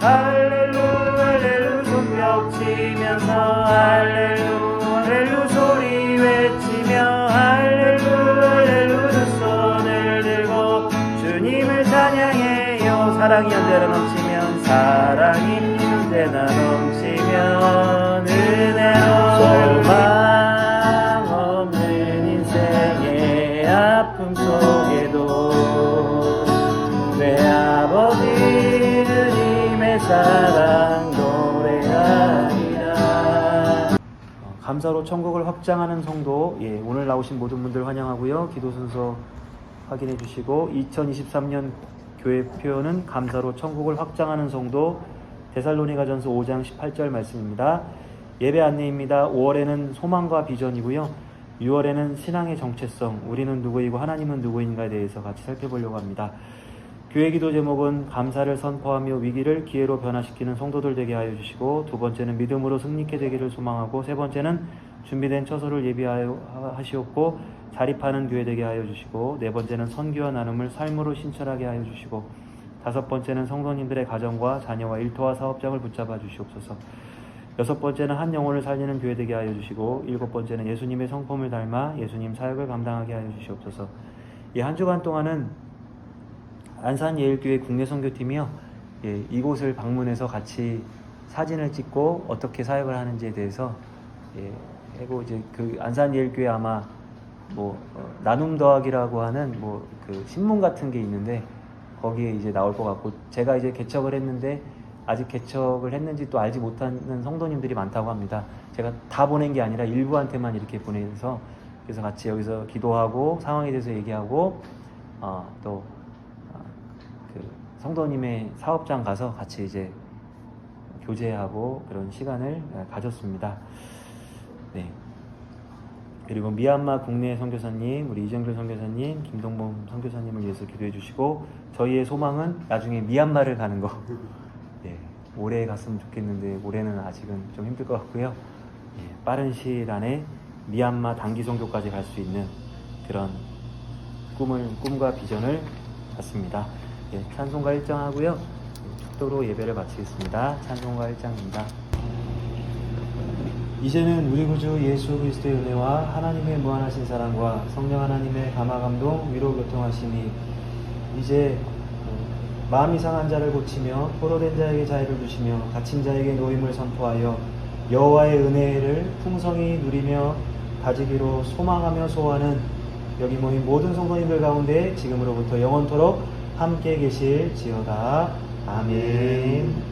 할렐루 할렐루 손뼉 치면서 할렐루 할렐루 소리 외치며 할렐루 할렐루 두 손을 들고 주님을 찬양해요. 사랑이 언제나 넘치면 사랑이 언제나 넘치면 은혜로 소망 없는 인생의 아픔 속 사랑 노래하리라 어, 감사로 천국을 확장하는 성도 예, 오늘 나오신 모든 분들 환영하고요 기도 순서 확인해 주시고 2023년 교회 표현은 감사로 천국을 확장하는 성도 데살로니가 전서 5장 18절 말씀입니다. 예배 안내입니다. 5월에는 소망과 비전이고요. 6월에는 신앙의 정체성, 우리는 누구이고 하나님은 누구인가에 대해서 같이 살펴보려고 합니다. 교회 기도 제목은 감사를 선포하며 위기를 기회로 변화시키는 성도들 되게 하여 주시고 두 번째는 믿음으로 승리케 되기를 소망하고 세 번째는 준비된 처소를 예비하여 하시옵고 자립하는 교회 되게 하여 주시고 네 번째는 선교와 나눔을 삶으로 신철하게 하여 주시고 다섯 번째는 성도님들의 가정과 자녀와 일터와 사업장을 붙잡아 주시옵소서. 여섯 번째는 한 영혼을 살리는 교회 되게 하여 주시고 일곱 번째는 예수님의 성품을 닮아 예수님 사역을 감당하게 하여 주시옵소서. 이 한 주간 동안은 안산예일교회 국내 선교팀이요. 예, 이곳을 방문해서 같이 사진을 찍고 어떻게 사역을 하는지에 대해서 예, 하고 이제 그 안산예일교회 아마 뭐 어, 나눔 더하기라고 하는 뭐 그 신문 같은 게 있는데 거기에 이제 나올 것 같고 제가 이제 개척을 했는데 아직 개척을 했는지 또 알지 못하는 성도님들이 많다고 합니다. 제가 다 보낸 게 아니라 일부한테만 이렇게 보내서 그래서 같이 여기서 기도하고 상황에 대해서 얘기하고 어, 또그 성도님의 사업장 가서 같이 이제 교제하고 그런 시간을 가졌습니다. 네. 그리고 미얀마 국내 선교사님, 우리 이정길 선교사님, 김동범 선교사님을 위해서 기도해 주시고 저희의 소망은 나중에 미얀마를 가는 거. 네. 올해 갔으면 좋겠는데 올해는 아직은 좀 힘들 것 같고요. 예, 빠른 시일 안에 미얀마 단기 선교까지 갈 수 있는 그런 꿈을 꿈과 비전을 갖습니다. 예, 찬송가 1장 하고요. 예, 축도로 예배를 마치겠습니다. 찬송가 1장입니다. 이제는 우리 구주 예수 그리스도의 은혜와 하나님의 무한하신 사랑과 성령 하나님의 감화 감동 위로 교통하심이 이제 어, 마음이 상한 자를 고치며 포로된 자에게 자유를 주시며 갇힌 자에게 노임을 선포하여 여호와의 은혜를 풍성히 누리며 가지기로 소망하며 소원하는 여기 모인 모든 성도님들 가운데 지금으로부터 영원토록 함께 계실 지어다. 아멘.